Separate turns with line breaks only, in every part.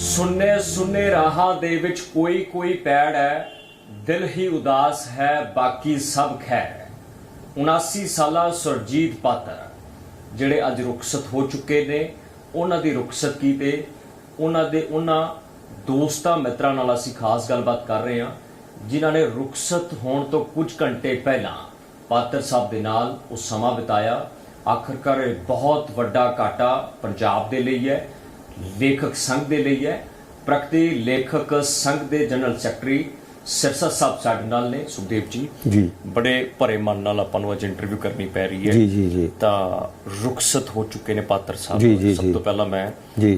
ਸੁੰਨੇ ਸੁੰਨੇ ਰਾਹਾਂ ਦੇ ਵਿੱਚ ਕੋਈ ਕੋਈ ਪੈੜ ਹੈ, ਦਿਲ ਹੀ ਉਦਾਸ ਹੈ, ਬਾਕੀ ਸਭ ਖੈਰ 79 ਸਾਲਾ ਸੁਰਜੀਤ ਪਾਤਰ, ਜਿਹੜੇ ਅੱਜ ਰੁਖਸਤ ਹੋ ਚੁੱਕੇ ਨੇ, ਉਹਨਾਂ ਦੀ ਰੁਖਸਤਗੀ ਤੇ? ਉਹਨਾਂ ਦੇ ਉਹਨਾਂ ਦੋਸਤਾਂ ਮਿੱਤਰਾਂ ਨਾਲ ਅਸੀਂ ਖਾਸ ਗੱਲਬਾਤ ਕਰ ਰਹੇ ਹਾਂ, ਜਿਨ੍ਹਾਂ ਨੇ ਰੁਖਸਤ ਹੋਣ ਤੋਂ ਕੁਝ ਘੰਟੇ ਪਹਿਲਾਂ ਪਾਤਰ ਸਾਹਿਬ ਦੇ ਨਾਲ ਉਹ ਸਮਾਂ ਬਿਤਾਇਆ। ਆਖਰਕਾਰ ਇਹ ਬਹੁਤ ਵੱਡਾ ਘਾਟਾ ਪੰਜਾਬ ਦੇ ਲਈ ਹੈ। ਲੇਖਕ ਸੰਘ ਦੇ ਲਈ ਹੈ। ਪ੍ਰਗਤੀ ਲੇਖਕ ਸੰਘ ਦੇ ਜਨਰਲ ਸੈਕਟਰੀ ਸਿਰਸਾ ਸਾਹਿਬ ਸਾਡੇ ਨਾਲ ਨੇ ਸੁਖਦੇਵ ਜੀ।
ਜੀ।
ਬੜੇ ਭਰੇ ਮਨ ਨਾਲ ਆਪਾਂ ਨੂੰ ਅੱਜ ਇੰਟਰਵਿਊ ਕਰਨੀ ਪੈ ਰਹੀ ਹੈ।
ਜੀ ਜੀ ਜੀ।
ਤਾਂ ਰੁਖਸਤ ਹੋ ਚੁੱਕੇ ਨੇ ਪਾਤਰ ਸਾਹਿਬ
ਜੀ,
ਸਭ। ਤੋਂ ਪਹਿਲਾਂ ਮੈਂ।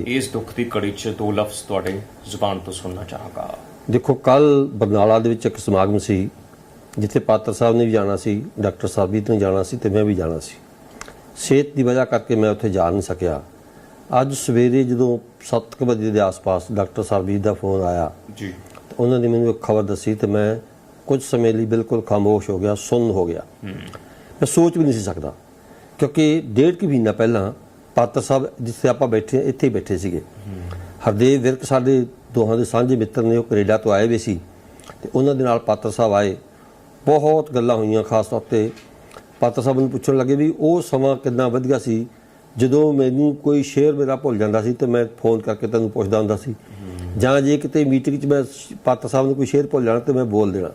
ਇਸ ਦੁੱਖ ਦੀ ਕੜੀ 'ਚ ਦੋ ਲਫ਼ਜ਼ ਤੁਹਾਡੇ ਜ਼ੁਬਾਨ ਤੋਂ ਸੁਣਨਾ ਚਾਹਾਂਗਾ।
ਦੇਖੋ ਕੱਲ ਬਰਨਾਲਾ ਦੇ ਵਿੱਚ ਇੱਕ ਸਮਾਗਮ ਸੀ ਜਿੱਥੇ ਪਾਤਰ ਸਾਹਿਬ ਨੇ ਵੀ ਜਾਣਾ ਸੀ ਡਾਕਟਰ ਸਾਹਿਬ ਨੇ ਜਾਣਾ ਸੀ ਤੇ ਮੈਂ ਵੀ ਜਾਣਾ ਸੀ। ਸਿਹਤ ਦੀ ਵਜ੍ਹਾ ਕਰਕੇ ਮੈਂ ਉੱਥੇ ਜਾ ਨਹੀਂ ਸਕਿਆ। ਅੱਜ ਸਵੇਰੇ ਜਦੋਂ 7 ਵਜੇ ਦੇ ਆਸ-ਪਾਸ ਡਾਕਟਰ ਸਾਹਿਬ ਦਾ ਫੋਨ ਆਇਆ
ਜੀ।
ਉਹਨਾਂ ਨੇ ਮੈਨੂੰ ਇੱਕ ਖਬਰ ਦੱਸੀ ਤੇ ਮੈਂ ਕੁਝ ਸਮੇਂ ਲਈ ਬਿਲਕੁਲ ਖਾਮੋਸ਼ ਹੋ ਗਿਆ ਸੁੰਨ ਹੋ ਗਿਆ। ਮੈਂ ਸੋਚ ਵੀ ਨਹੀਂ ਸੀ ਸਕਦਾ ਕਿਉਂਕਿ ਡੇਢ ਕੁ ਮਹੀਨਾ ਪਹਿਲਾਂ ਪਾਤਰ ਸਾਹਿਬ ਜਿੱਥੇ ਆਪਾਂ ਬੈਠੇ ਇੱਥੇ ਹੀ ਬੈਠੇ ਸੀਗੇ। ਹਰਦੇਵ ਵਿਰਕ ਸਾਡੇ ਦੋਹਾਂ ਦੇ ਸਾਂਝੇ ਮਿੱਤਰ ਨੇ ਉਹ ਕੈਨੇਡਾ ਤੋਂ ਆਏ ਵੇ ਸੀ। ਤੇ ਉਹਨਾਂ ਦੇ ਨਾਲ ਪਾਤਰ ਸਾਹਿਬ ਆਏ। ਬਹੁਤ ਗੱਲਾਂ ਹੋਈਆਂ ਖਾਸ ਤੌਰ ਤੇ ਪਾਤਰ ਸਾਹਿਬ ਨੂੰ ਪੁੱਛਣ ਲੱਗੇ ਵੀ ਉਹ ਸਮਾਂ ਕਿੰਨਾ ਵਧੀਆ ਸੀ ਜਦੋਂ ਮੈਨੂੰ ਕੋਈ ਸ਼ੇਅਰ ਮੇਰਾ ਭੁੱਲ ਜਾਂਦਾ ਸੀ ਤੇ ਮੈਂ ਫੋਨ ਕਰਕੇ ਤੈਨੂੰ ਪੁੱਛਦਾ ਹੁੰਦਾ ਸੀ। ਜਾਂ ਜੇ ਕਿਤੇ ਮੀਟਿੰਗ 'ਚ ਮੈਂ ਪਾਤਰ ਸਾਹਿਬ ਨੂੰ ਕੋਈ ਸ਼ੇਅਰ ਭੁੱਲ ਜਾਣਾ ਤੇ ਮੈਂ ਬੋਲ ਦੇਣਾ।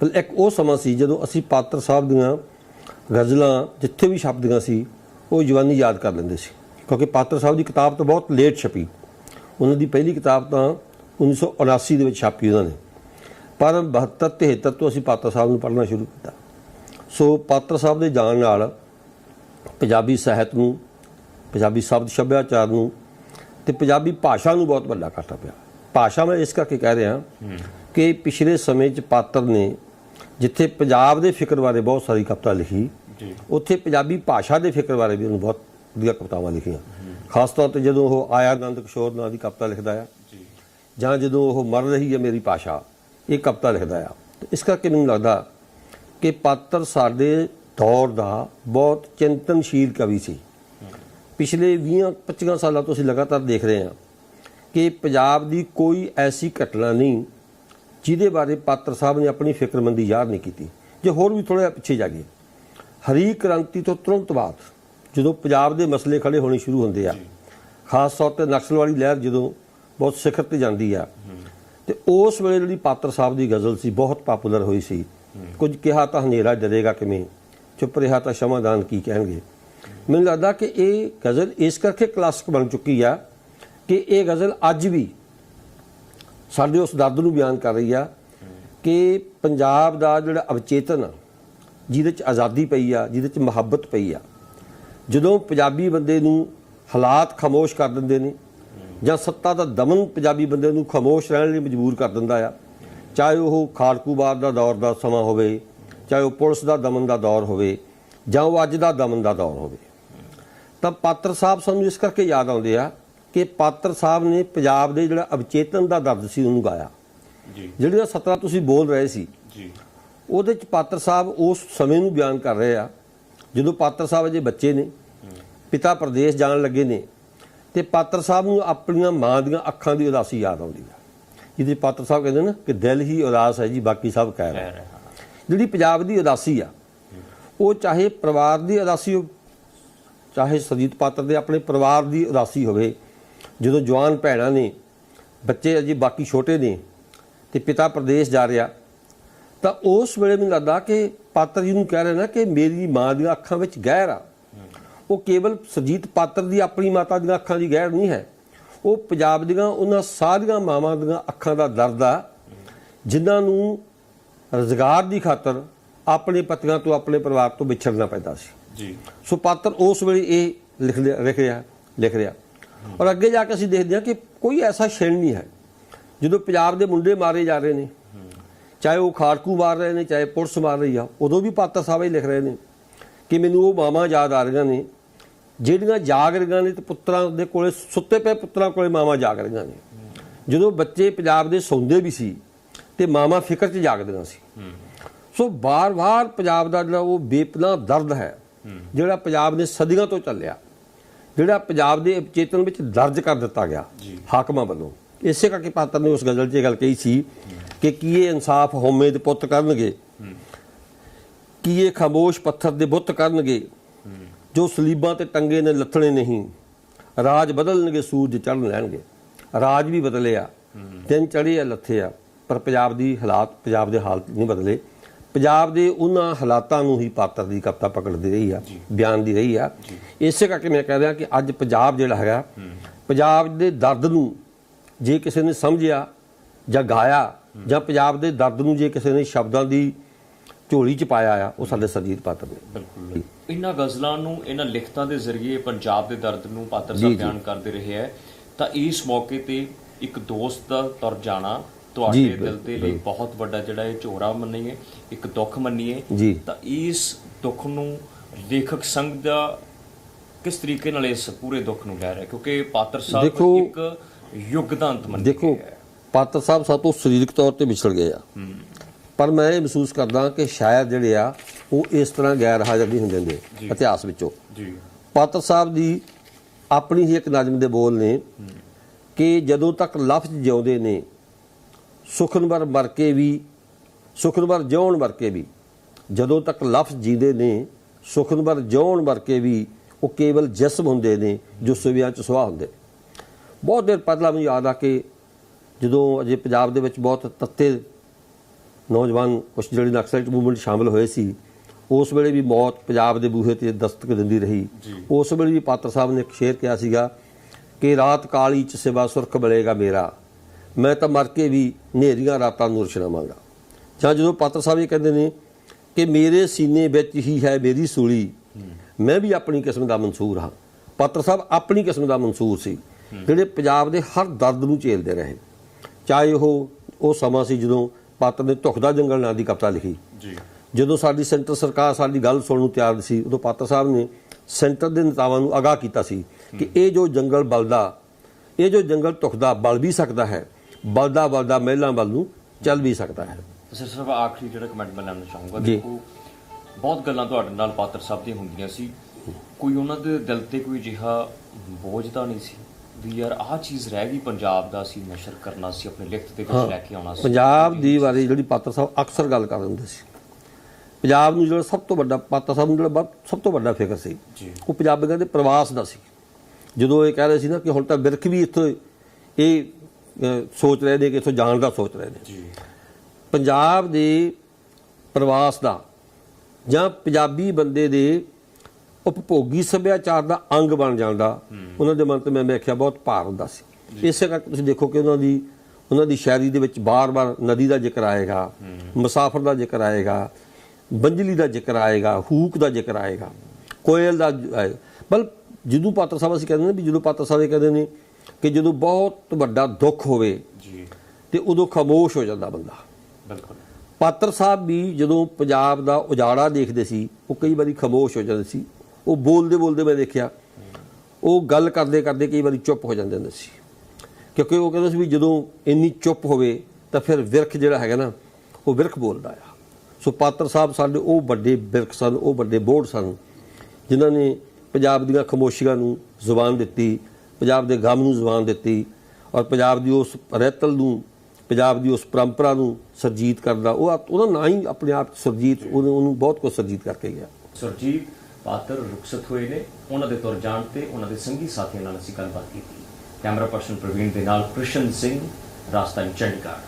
ਪਰ ਇੱਕ ਉਹ ਸਮਾਂ ਸੀ ਜਦੋਂ ਅਸੀਂ ਪਾਤਰ ਸਾਹਿਬ ਦੀਆਂ ਗਜ਼ਲਾਂ ਜਿੱਥੇ ਵੀ ਛਪਦੀਆਂ ਸੀ, ਉਹ ਜਵਾਨੀ ਯਾਦ ਕਰ ਲੈਂਦੇ ਸੀ। ਕਿਉਂਕਿ ਪਾਤਰ ਸਾਹਿਬ ਦੀ ਕਿਤਾਬ ਤਾਂ ਬਹੁਤ ਲੇਟ ਛਪੀ। ਉਹਨਾਂ ਦੀ ਪਹਿਲੀ ਕਿਤਾਬ ਤਾਂ 1979 ਦੇ ਵਿੱਚ ਛਾਪੀ ਉਹਨਾਂ ਨੇ। ਪਰ 72 73 ਤੋਂ ਅਸੀਂ ਪਾਤਰ ਸਾਹਿਬ ਨੂੰ ਪੜ੍ਹਨਾ ਸ਼ੁਰੂ ਕੀਤਾ। ਸੋ ਪਾਤਰ ਸਾਹਿਬ ਦੇ ਜਾਣ ਨਾਲ ਪੰਜਾਬੀ ਸਾਹਿਤ ਨੂੰ ਪੰਜਾਬੀ ਸ਼ਬਦ ਸੱਭਿਆਚਾਰ ਨੂੰ ਤੇ ਪੰਜਾਬੀ ਭਾਸ਼ਾ ਨੂੰ ਬਹੁਤ ਵੱਡਾ ਘਾਟਾ ਪਿਆ। ਭਾਸ਼ਾ ਮੈਂ ਇਸ ਕਰਕੇ ਕਹਿ ਰਿਹਾ ਕਿ ਪਿਛਲੇ ਸਮੇਂ 'ਚ ਪਾਤਰ ਨੇ ਜਿੱਥੇ ਪੰਜਾਬ ਦੇ ਫਿਕਰ ਬਾਰੇ ਬਹੁਤ ਸਾਰੀ ਕਵਿਤਾ ਲਿਖੀ ਉੱਥੇ ਪੰਜਾਬੀ ਭਾਸ਼ਾ ਦੇ ਫਿਕਰ ਬਾਰੇ ਵੀ ਉਹਨੂੰ ਬਹੁਤ ਵਧੀਆ ਕਵਿਤਾਵਾਂ ਲਿਖੀਆਂ। ਖਾਸ ਤੌਰ ਤੇ ਜਦੋਂ ਉਹ ਆਇਆ ਆਨੰਦ ਕਿਸ਼ੋਰ ਨਾਂ ਦੀ ਕਵਿਤਾ ਲਿਖਦਾ ਆ
ਜੀ।
ਜਾਂ ਜਦੋਂ ਉਹ ਮਰ ਰਹੀ ਹੈ ਮੇਰੀ ਭਾਸ਼ਾ ਇਹ ਕਵਿਤਾ ਲਿਖਦਾ ਆ। ਤੇ ਇਸ ਕਰਕੇ ਮੈਨੂੰ ਲੱਗਦਾ ਕਿ ਪਾਤਰ ਸਾਡੇ ਦੌਰ ਦਾ ਬਹੁਤ ਚਿੰਤਨਸ਼ੀਲ ਕਵੀ ਸੀ। ਪਿਛਲੇ 20 25 ਸਾਲਾਂ ਤੋਂ ਅਸੀਂ ਲਗਾਤਾਰ ਦੇਖ ਰਹੇ ਹਾਂ ਕਿ ਪੰਜਾਬ ਦੀ ਕੋਈ ਐਸੀ ਘਟਨਾ ਨਹੀਂ ਜਿਹਦੇ ਬਾਰੇ ਪਾਤਰ ਸਾਹਿਬ ਨੇ ਆਪਣੀ ਫਿਕਰਮੰਦੀ ਜ਼ਾਹਰ ਨਹੀਂ ਕੀਤੀ। ਜੇ ਹੋਰ ਵੀ ਥੋੜਾ ਪਿੱਛੇ ਜਾ ਗਏ ਹਰੀ ਕ੍ਰਾਂਤੀ ਤੋਂ ਤੁਰੰਤ ਬਾਅਦ ਜਦੋਂ ਪੰਜਾਬ ਦੇ ਮਸਲੇ ਖੜੇ ਹੋਣੇ ਸ਼ੁਰੂ ਹੁੰਦੇ ਆ, ਖਾਸ ਤੌਰ ਤੇ ਨਕਸਲਵਾੜੀ ਲਹਿਰ ਜਦੋਂ ਬਹੁਤ ਸਿਖਰ ਤੇ ਜਾਂਦੀ ਆ, ਤੇ ਉਸ ਵੇਲੇ ਜਿਹੜੀ ਪਾਤਰ ਸਾਹਿਬ ਦੀ ਗਜ਼ਲ ਸੀ ਬਹੁਤ ਪਪੂਲਰ ਹੋਈ ਸੀ। ਕੁਝ ਕਿਹਾ ਤਾਂ ਹਨੇਰਾ ਡਰੇਗਾ ਕਿਵੇਂ, ਚੁੱਪ ਰਿਹਾ ਤਾਂ ਸ਼ਮਾਦਾਨ ਕੀ ਕਹਿਣਗੇ। ਮੈਨੂੰ ਲੱਗਦਾ ਕਿ ਇਹ ਗਜ਼ਲ ਇਸ ਕਰਕੇ ਕਲਾਸਿਕ ਬਣ ਚੁੱਕੀ ਆ ਕਿ ਇਹ ਗਜ਼ਲ ਅੱਜ ਵੀ ਸਾਡੇ ਉਸ ਦਰਦ ਨੂੰ ਬਿਆਨ ਕਰ ਰਹੀ ਆ ਕਿ ਪੰਜਾਬ ਦਾ ਜਿਹੜਾ ਅਵਚੇਤਨ ਆ, ਜਿਹਦੇ ਚ ਆਜ਼ਾਦੀ ਪਈ ਆ, ਜਿਹਦੇ ਚ ਮੁਹੱਬਤ ਪਈ ਆ, ਜਦੋਂ ਪੰਜਾਬੀ ਬੰਦੇ ਨੂੰ ਹਾਲਾਤ ਖਾਮੋਸ਼ ਕਰ ਦਿੰਦੇ ਨੇ ਜਾਂ ਸੱਤਾ ਦਾ ਦਮਨ ਪੰਜਾਬੀ ਬੰਦੇ ਨੂੰ ਖਾਮੋਸ਼ ਰਹਿਣ ਲਈ ਮਜਬੂਰ ਕਰ ਦਿੰਦਾ ਆ, ਚਾਹੇ ਉਹ ਖਾੜਕੂਬਾਦ ਦਾ ਦੌਰ ਦਾ ਸਮਾਂ ਹੋਵੇ, ਚਾਹੇ ਉਹ ਪੁਲਿਸ ਦਾ ਦਮਨ ਦਾ ਦੌਰ ਹੋਵੇ ਜਾਂ ਉਹ ਅੱਜ ਦਾ ਦਮਨ ਦਾ ਦੌਰ ਹੋਵੇ। ਤਾਂ ਪਾਤਰ ਸਾਹਿਬ ਸਾਨੂੰ ਇਸ ਕਰਕੇ ਯਾਦ ਆਉਂਦੇ ਆ ਕਿ ਪਾਤਰ ਸਾਹਿਬ ਨੇ ਪੰਜਾਬ ਦੇ ਜਿਹੜਾ ਅਵਚੇਤਨ ਦਾ ਦਰਦ ਸੀ ਉਹਨੂੰ ਗਾਇਆ।
ਜੀ।
ਜਿਹੜੀਆਂ ਸਤਰਾਂ ਤੁਸੀਂ ਬੋਲ ਰਹੇ ਸੀ
ਜੀ।
ਉਹਦੇ ਚ ਪਾਤਰ ਸਾਹਿਬ ਉਸ ਸਮੇਂ ਨੂੰ ਬਿਆਨ ਕਰ ਰਹੇ ਆ ਜਦੋਂ ਪਾਤਰ ਸਾਹਿਬ ਅਜੇ ਬੱਚੇ ਨੇ ਪਿਤਾ ਪ੍ਰਦੇਸ਼ ਜਾਣ ਲੱਗੇ ਨੇ ਤੇ ਪਾਤਰ ਸਾਹਿਬ ਨੂੰ ਆਪਣੀਆਂ ਮਾਂ ਦੀਆਂ ਅੱਖਾਂ ਦੀ ਉਦਾਸੀ ਯਾਦ ਆਉਂਦੀ ਆ। ਜਿਹਦੇ ਪਾਤਰ ਸਾਹਿਬ ਕਹਿੰਦੇ ਨੇ ਕਿ ਦਿਲ ਹੀ ਉਦਾਸ ਹੈ ਜੀ ਬਾਕੀ ਸਭ ਕਹਿ ਰਹੇ ਜਿਹੜੀ ਪੰਜਾਬ ਦੀ ਉਦਾਸੀ ਆ ਉਹ ਚਾਹੇ ਪਰਿਵਾਰ ਦੀ ਉਦਾਸੀ ਚਾਹੇ ਸੁਰਜੀਤ ਪਾਤਰ ਦੇ ਆਪਣੇ ਪਰਿਵਾਰ ਦੀ ਉਦਾਸੀ ਹੋਵੇ, ਜਦੋਂ ਜਵਾਨ ਭੈਣਾਂ ਨੇ, ਬੱਚੇ ਅਜੇ ਬਾਕੀ ਛੋਟੇ ਨੇ ਤੇ ਪਿਤਾ ਪ੍ਰਦੇਸ਼ ਜਾ ਰਿਹਾ, ਤਾਂ ਉਸ ਵੇਲੇ ਮੈਨੂੰ ਲੱਗਦਾ ਕਿ ਪਾਤਰ ਜੀ ਨੂੰ ਕਹਿ ਰਹੇ ਨਾ ਕਿ ਮੇਰੀ ਮਾਂ ਦੀਆਂ ਅੱਖਾਂ ਵਿੱਚ ਗਹਿਰ ਆ। ਉਹ ਕੇਵਲ ਸੁਰਜੀਤ ਪਾਤਰ ਦੀ ਆਪਣੀ ਮਾਤਾ ਦੀਆਂ ਅੱਖਾਂ ਦੀ ਗਹਿਰ ਨਹੀਂ ਹੈ। ਉਹ ਪੰਜਾਬ ਦੀਆਂ ਉਹਨਾਂ ਸਾਰੀਆਂ ਮਾਵਾਂ ਦੀਆਂ ਅੱਖਾਂ ਦਾ ਦਰਦ ਆ, ਜਿਨ੍ਹਾਂ ਨੂੰ ਰੁਜ਼ਗਾਰ ਦੀ ਖਾਤਰ ਆਪਣੇ ਪਤੀਆਂ ਤੋਂ ਆਪਣੇ ਪਰਿਵਾਰ ਤੋਂ ਵਿਛੜਨਾ ਪੈਂਦਾ ਸੀ।
ਜੀ।
ਸੋ ਪਾਤਰ ਉਸ ਵੇਲੇ ਇਹ ਲਿਖ ਲਿਖ ਰਿਹਾ ਲਿਖ ਰਿਹਾ। ਔਰ ਅੱਗੇ ਜਾ ਕੇ ਅਸੀਂ ਦੇਖਦੇ ਹਾਂ ਕਿ ਕੋਈ ਐਸਾ ਛਿਣ ਨਹੀਂ ਹੈ। ਜਦੋਂ ਪੰਜਾਬ ਦੇ ਮੁੰਡੇ ਮਾਰੇ ਜਾ ਰਹੇ ਨੇ, ਚਾਹੇ ਉਹ ਖਾੜਕੂ ਮਾਰ ਰਹੇ ਨੇ, ਚਾਹੇ ਪੁਲਿਸ ਮਾਰ ਰਹੀ ਆ, ਉਦੋਂ ਵੀ ਪਾਤਰ ਸਾਹਿਬ ਹੀ ਲਿਖ ਰਹੇ ਨੇ ਕਿ ਮੈਨੂੰ ਉਹ ਮਾਵਾਂ ਯਾਦ ਆ ਰਹੀਆਂ ਨੇ, ਜਿਹੜੀਆਂ ਜਾਗ ਰਹੀਆਂ ਨੇ ਤੇ ਪੁੱਤਰਾਂ ਦੇ ਕੋਲੇ, ਸੁੱਤੇ ਪਏ ਪੁੱਤਰਾਂ ਕੋਲੇ ਮਾਵਾਂ ਜਾਗ ਰਹੀਆਂ ਨੇ। ਜਦੋਂ ਬੱਚੇ ਪੰਜਾਬ ਦੇ ਸੌਂਦੇ ਵੀ ਸੀ ਤੇ ਮਾਵਾਂ ਫਿਕਰ 'ਚ ਜਾਗਦੀਆਂ ਸੀ। ਸੋ ਬਾਰ-ਬਾਰ ਪੰਜਾਬ ਦਾ ਜਿਹੜਾ ਉਹ ਬੇਪਨਾ ਦਰਦ ਹੈ ਜਿਹੜਾ ਪੰਜਾਬ ਨੇ ਸਦੀਆਂ ਤੋਂ ਚੱਲਿਆ ਜਿਹੜਾ ਪੰਜਾਬ ਦੇ ਚੇਤਨ ਵਿੱਚ ਦਰਜ ਕਰ ਦਿੱਤਾ ਗਿਆ। ਹਾਕਮਾਂ ਵੱਲੋਂ। ਇਸੇ ਕਰਕੇ ਪਾਤਰ ਨੇ ਉਸ ਗਜ਼ਲ 'ਚ ਇਹ ਗੱਲ ਕਹੀ ਸੀ ਕਿ ਕੀ ਇਹ ਇਨਸਾਫ ਹਉਮੈ ਦੇ ਪੁੱਤ ਕਰਨਗੇ? ਕੀ ਇਹ ਖਾਮੋਸ਼ ਪੱਥਰ ਦੇ ਬੁੱਤ ਕਰਨਗੇ? ਜੋ ਸਲੀਬਾਂ ਤੇ ਟੰਗੇ ਨੇ ਲੱਥਣੇ ਨਹੀਂ ਰਾਜ ਬਦਲਣਗੇ ਸੂਰਜ ਚੜ੍ਹਨ ਲੈਣਗੇ। ਰਾਜ ਵੀ ਬਦਲੇ ਆ ਦਿਨ ਚੜ੍ਹੇ ਆ ਲੱਥੇ ਆ ਪਰ ਪੰਜਾਬ ਦੀ ਹਾਲਾਤ ਪੰਜਾਬ ਦੇ ਹਾਲਤ ਨਹੀਂ ਬਦਲੇ। ਪੰਜਾਬ ਦੇ ਉਹਨਾਂ ਹਾਲਾਤਾਂ ਨੂੰ ਹੀ ਪਾਤਰ ਦੀ ਕਵਿਤਾ ਪਕੜਦੀ ਰਹੀ ਆ ਬਿਆਨ ਦੀ ਰਹੀ ਆ। ਇਸੇ ਕਰਕੇ ਮੈਂ ਕਹਿ ਰਿਹਾ ਕਿ ਅੱਜ ਪੰਜਾਬ ਜਿਹੜਾ ਹੈਗਾ ਪੰਜਾਬ ਦੇ ਦਰਦ ਨੂੰ ਜੇ ਕਿਸੇ ਨੇ ਸਮਝਿਆ ਜਾਂ ਗਾਇਆ ਜਾਂ ਪੰਜਾਬ ਦੇ ਦਰਦ ਨੂੰ ਜੇ ਕਿਸੇ ਨੇ ਸ਼ਬਦਾਂ ਦੀ ਝੋਲੀ ਚ ਪਾਇਆ ਆ ਉਹ ਸਾਡੇ ਸਰਜੀਤ ਪਾਤਰ ਨੇ।
ਬਿਲਕੁਲ। ਇਹਨਾਂ ਗਜ਼ਲਾਂ ਨੂੰ ਇਹਨਾਂ ਲਿਖਤਾਂ ਦੇ ਜ਼ਰੀਏ ਪੰਜਾਬ ਦੇ ਦਰਦ ਨੂੰ ਪਾਤਰ ਸਾਹਿਬ। ਬਿਆਨ ਕਰਦੇ ਰਹੇ ਹੈ। ਤਾਂ ਇਸ ਮੌਕੇ ਤੇ ਇੱਕ ਦੋਸਤ ਦਾ ਤੁਰ ਜਾਣਾ ਤੁਹਾਡੇ ਦਿਲ ਦੇ ਲਈ ਬਹੁਤ ਵੱਡਾ ਜਿਹੜਾ ਇਹ ਝੋਰਾ ਮੰਨੀਏ ਇੱਕ ਦੁੱਖ ਮੰਨੀਏ। ਤਾਂ ਇਸ ਦੁੱਖ ਨੂੰ ਲੇਖਕ ਸੰਘ ਦਾ ਕਿਸ ਤਰੀਕੇ ਨਾਲ ਇਸ ਪੂਰੇ ਦੁੱਖ ਨੂੰ ਲੈ ਰਿਹਾ? ਕਿਉਂਕਿ ਪਾਤਰ ਸਾਹਿਬ ਇੱਕ ਯੁੱਗ ਦਾ ਅੰਤ ਮੰਨੇ
ਦੇਖੋ। ਪਾਤਰ ਸਾਹਿਬ ਸਾਤੋਂ ਸਰੀਰਕ ਤੌਰ ਤੇ ਵਿਛੜ ਗਏ ਆ। ਪਰ ਮੈਂ ਇਹ ਮਹਿਸੂਸ ਕਰਦਾ ਕਿ ਸ਼ਾਇਦ ਜਿਹੜੇ ਆ ਉਹ ਇਸ ਤਰ੍ਹਾਂ ਗੈਰ ਹਾਜ਼ਰ ਨਹੀਂ ਹੁੰਦੇ ਨੇ। ਇਤਿਹਾਸ ਵਿੱਚੋਂ।
ਜੀ।
ਪਾਤਰ ਸਾਹਿਬ ਦੀ ਆਪਣੀ ਹੀ ਇੱਕ ਨਜ਼ਮ ਦੇ ਬੋਲ ਨੇ ਕਿ ਜਦੋਂ ਤੱਕ ਲਫ਼ਜ਼ ਜਿਉਂਦੇ ਨੇ ਸੁਖਨਵਰ ਮਰ ਕੇ ਵੀ ਸੁਖਨਵਰ ਜਿਉਣ ਮਰ ਕੇ ਵੀ। ਜਦੋਂ ਤੱਕ ਲਫ਼ਜ਼ ਜੀਂਦੇ ਨੇ ਸੁਖਨਵਰ ਜਿਉਣ ਮਰ ਕੇ ਵੀ ਉਹ ਕੇਵਲ ਜਿਸਮ ਹੁੰਦੇ ਨੇ ਜੋ ਸੁਵਿਆਂ ਚ ਸੁਆਹ ਹੁੰਦੇ। ਬਹੁਤ ਦੇਰ ਪਹਿਲਾਂ ਮੈਨੂੰ ਯਾਦ ਆ ਕਿ ਜਦੋਂ ਅਜੇ ਪੰਜਾਬ ਦੇ ਵਿੱਚ ਬਹੁਤ ਤੱਤੇ ਨੌਜਵਾਨ ਕੁਛ ਜਿਹੜੇ ਨਕਸਲਾਈਟ ਮੂਵਮੈਂਟ ਸ਼ਾਮਲ ਹੋਏ ਸੀ ਉਸ ਵੇਲੇ ਵੀ ਮੌਤ ਪੰਜਾਬ ਦੇ ਬੂਹੇ ਤੇ ਦਸਤਕ ਦਿੰਦੀ ਰਹੀ। ਉਸ ਵੇਲੇ ਵੀ ਪਾਤਰ ਸਾਹਿਬ ਨੇ ਇੱਕ ਸ਼ੇਰ ਕਿਹਾ ਸੀਗਾ ਕਿ ਰਾਤ ਕਾਲੀ ਚ ਸਿਵਾ ਸੁਰਖ ਬਲੇਗਾ ਮੇਰਾ। ਮੈਂ ਤਾਂ ਮਰ ਕੇ ਵੀ ਹਨੇਰੀਆਂ ਰਾਤਾਂ ਨੂੰ ਰੁਸ਼ਨਾਵਾਂਗਾ ਜਾਂ ਜਦੋਂ ਪਾਤਰ ਸਾਹਿਬ ਇਹ ਕਹਿੰਦੇ ਨੇ ਕਿ ਮੇਰੇ ਸੀਨੇ ਵਿੱਚ ਹੀ ਹੈ ਮੇਰੀ ਸੂਲੀ ਮੈਂ ਵੀ ਆਪਣੀ ਕਿਸਮ ਦਾ ਮਨਸੂਰ ਹਾਂ। ਪਾਤਰ ਸਾਹਿਬ ਆਪਣੀ ਕਿਸਮ ਦਾ ਮਨਸੂਰ ਸੀ। ਜਿਹੜੇ ਪੰਜਾਬ ਦੇ ਹਰ ਦਰਦ ਨੂੰ ਝੇਲਦੇ ਰਹੇ। ਚਾਹੇ ਉਹ ਉਹ ਸਮਾਂ ਸੀ ਜਦੋਂ ਪਾਤਰ ਨੇ ਧੁਖ ਦਾ ਜੰਗਲ ਨਾਂ ਦੀ ਕਵਿਤਾ ਲਿਖੀ।
ਜੀ।
ਜਦੋਂ ਸਾਡੀ ਸੈਂਟਰ ਸਰਕਾਰ ਸਾਡੀ ਗੱਲ ਸੁਣਨ ਨੂੰ ਤਿਆਰ ਸੀ ਉਦੋਂ ਪਾਤਰ ਸਾਹਿਬ ਨੇ ਸੈਂਟਰ ਦੇ ਨੇਤਾਵਾਂ ਨੂੰ ਅਗਾਹ ਕੀਤਾ ਸੀ ਕਿ ਇਹ ਜੋ ਜੰਗਲ ਬਲਦਾ ਇਹ ਜੋ ਜੰਗਲ ਧੁਖਦਾ ਬਲ ਵੀ ਸਕਦਾ ਹੈ ਬਲਦਾ ਬਲਦਾ ਮਹਿਲਾਂ ਵੱਲ ਨੂੰ ਚੱਲ ਵੀ ਸਕਦਾ ਹੈ।
ਸਰ ਸਿਰਫ ਆਖਰੀ ਜਿਹੜਾ ਕਮੈਂਟ ਮੈਂ ਲੈਣਾ ਚਾਹੂੰਗਾ। ਦੇਖੋ ਬਹੁਤ ਗੱਲਾਂ ਤੁਹਾਡੇ ਨਾਲ ਪਾਤਰ ਸਾਹਿਬ ਦੀਆਂ ਹੁੰਦੀਆਂ ਸੀ। ਕੋਈ ਉਹਨਾਂ ਦੇ ਦਿਲ ਤੇ ਕੋਈ ਜਿਹਾ ਬੋਝ ਤਾਂ ਨਹੀਂ ਸੀ ਵੀ ਯਾਰ ਆਹ ਚੀਜ਼ ਰਹਿ ਗਈ ਪੰਜਾਬ ਦਾ ਸੀ ਨਸ਼ਰ ਕਰਨਾ ਸੀ ਆਪਣੇ ਲਿਖਤ ਦੇ ਵਿੱਚ ਲੈ ਕੇ ਆਉਣਾ ਸੀ।
ਪੰਜਾਬ ਦੀ ਬਾਰੇ ਜਿਹੜੀ ਪਾਤਰ ਸਾਹਿਬ ਅਕਸਰ ਗੱਲ ਕਰਦੇ ਹੁੰਦੇ ਸੀ। ਪੰਜਾਬ ਨੂੰ ਜਿਹੜਾ ਸਭ ਤੋਂ ਵੱਡਾ ਪਾਤਰ ਸਾਹਿਬ ਨੂੰ ਜਿਹੜਾ ਸਭ ਤੋਂ ਵੱਡਾ ਫਿਕਰ ਸੀ। ਉਹ ਪੰਜਾਬੀਆਂ ਦੇ ਪ੍ਰਵਾਸ ਦਾ ਸੀ। ਜਦੋਂ ਇਹ ਕਹਿ ਰਹੇ ਸੀ ਨਾ ਕਿ ਹੁਣ ਤਾਂ ਬਿਰਖ ਵੀ ਇੱਥੋਂ ਇਹ ਸੋਚ ਰਹੇ ਨੇ ਕਿ ਇੱਥੋਂ ਜਾਣ ਦਾ ਸੋਚ ਰਹੇ ਨੇ।
ਜੀ।
ਪੰਜਾਬ ਦੇ ਪ੍ਰਵਾਸ ਦਾ ਜਾਂ ਪੰਜਾਬੀ ਬੰਦੇ ਦੇ ਉਪਭੋਗੀ ਸੱਭਿਆਚਾਰ ਦਾ ਅੰਗ ਬਣ ਜਾਂਦਾ ਉਹਨਾਂ ਦੇ ਮਨ ਤੇ ਮੈਂ ਵੇਖਿਆ ਬਹੁਤ ਭਾਰ ਹੁੰਦਾ ਸੀ। ਇਸੇ ਕਰਕੇ ਤੁਸੀਂ ਦੇਖੋ ਕਿ ਉਹਨਾਂ ਦੀ ਉਹਨਾਂ ਦੀ ਸ਼ਾਇਰੀ ਦੇ ਵਿੱਚ ਬਾਰ-ਬਾਰ ਨਦੀ ਦਾ ਜ਼ਿਕਰ ਆਏਗਾ ਮੁਸਾਫਰ ਦਾ ਜ਼ਿਕਰ ਆਏਗਾ ਬੰਜਲੀ ਦਾ ਜ਼ਿਕਰ ਆਏਗਾ ਹੂਕ ਦਾ ਜ਼ਿਕਰ ਆਏਗਾ ਕੋਇਲ ਦਾ ਬਲ ਜਦੋਂ ਪਾਤਰ ਸਾਹਿਬ ਅਸੀਂ ਕਹਿੰਦੇ ਨੇ ਵੀ ਜਦੋਂ ਪਾਤਰ ਸਾਹਿਬ ਇਹ ਕਹਿੰਦੇ ਨੇ ਕਿ ਜਦੋਂ ਬਹੁਤ ਵੱਡਾ ਦੁੱਖ ਹੋਵੇ
ਜੀ।
ਤੇ ਉਦੋਂ ਖਾਮੋਸ਼ ਹੋ ਜਾਂਦਾ ਬੰਦਾ।
ਬਿਲਕੁਲ।
ਪਾਤਰ ਸਾਹਿਬ ਵੀ ਜਦੋਂ ਪੰਜਾਬ ਦਾ ਉਜਾੜਾ ਦੇਖਦੇ ਸੀ ਉਹ ਕਈ ਵਾਰੀ ਖਾਮੋਸ਼ ਹੋ ਜਾਂਦੇ ਸੀ। ਉਹ ਬੋਲਦੇ ਬੋਲਦੇ ਮੈਂ ਦੇਖਿਆ ਉਹ ਗੱਲ ਕਰਦੇ ਕਰਦੇ ਕਈ ਵਾਰੀ ਚੁੱਪ ਹੋ ਜਾਂਦੇ ਹੁੰਦੇ ਸੀ। ਕਿਉਂਕਿ ਉਹ ਕਹਿੰਦੇ ਸੀ ਵੀ ਜਦੋਂ ਇੰਨੀ ਚੁੱਪ ਹੋਵੇ ਤਾਂ ਫਿਰ ਵਿਰਖ ਜਿਹੜਾ ਹੈਗਾ ਨਾ ਉਹ ਵਿਰਖ ਬੋਲਦਾ ਆ। ਸੋ ਪਾਤਰ ਸਾਹਿਬ ਸਾਡੇ ਉਹ ਵੱਡੇ ਵਿਰਖ ਸਨ ਉਹ ਵੱਡੇ ਬੋੜ ਸਨ ਜਿਨ੍ਹਾਂ ਨੇ ਪੰਜਾਬ ਦੀਆਂ ਖਾਮੋਸ਼ੀਆਂ ਨੂੰ ਜ਼ੁਬਾਨ ਦਿੱਤੀ ਪੰਜਾਬ ਦੇ ਗਮ ਨੂੰ ਜ਼ੁਬਾਨ ਦਿੱਤੀ ਔਰ ਪੰਜਾਬ ਦੀ ਉਸ ਰਹਿਤਲ ਨੂੰ, ਪੰਜਾਬ ਦੀ ਉਸ ਪਰੰਪਰਾ ਨੂੰ ਸਰਜੀਤ ਕਰਦਾ ਉਹ ਉਹਦਾ ਨਾਂ ਹੀ ਆਪਣੇ ਆਪ 'ਚ ਸਰਜੀਤ ਉਹਨੂੰ ਬਹੁਤ ਕੁਝ ਸਰਜੀਤ ਕਰਕੇ ਗਿਆ।
ਸੁਰਜੀਤ ਪਾਤਰ ਰੁਖਸਤ ਹੋਏ ਨੇ, ਉਹਨਾਂ ਦੇ ਤੁਰ ਜਾਣ ਤੇ ਉਹਨਾਂ ਦੇ ਸੰਗੀ ਸਾਥੀਆਂ ਨਾਲ ਅਸੀਂ ਗੱਲਬਾਤ ਕੀਤੀ। ਕੈਮਰਾ ਪਰਸਨ ਪ੍ਰਵੀਨ ਦੇ ਨਾਲ ਕ੍ਰਿਸ਼ਨ ਸਿੰਘ, ਰਾਜਧਾਨੀ ਚੰਡੀਗੜ੍ਹ।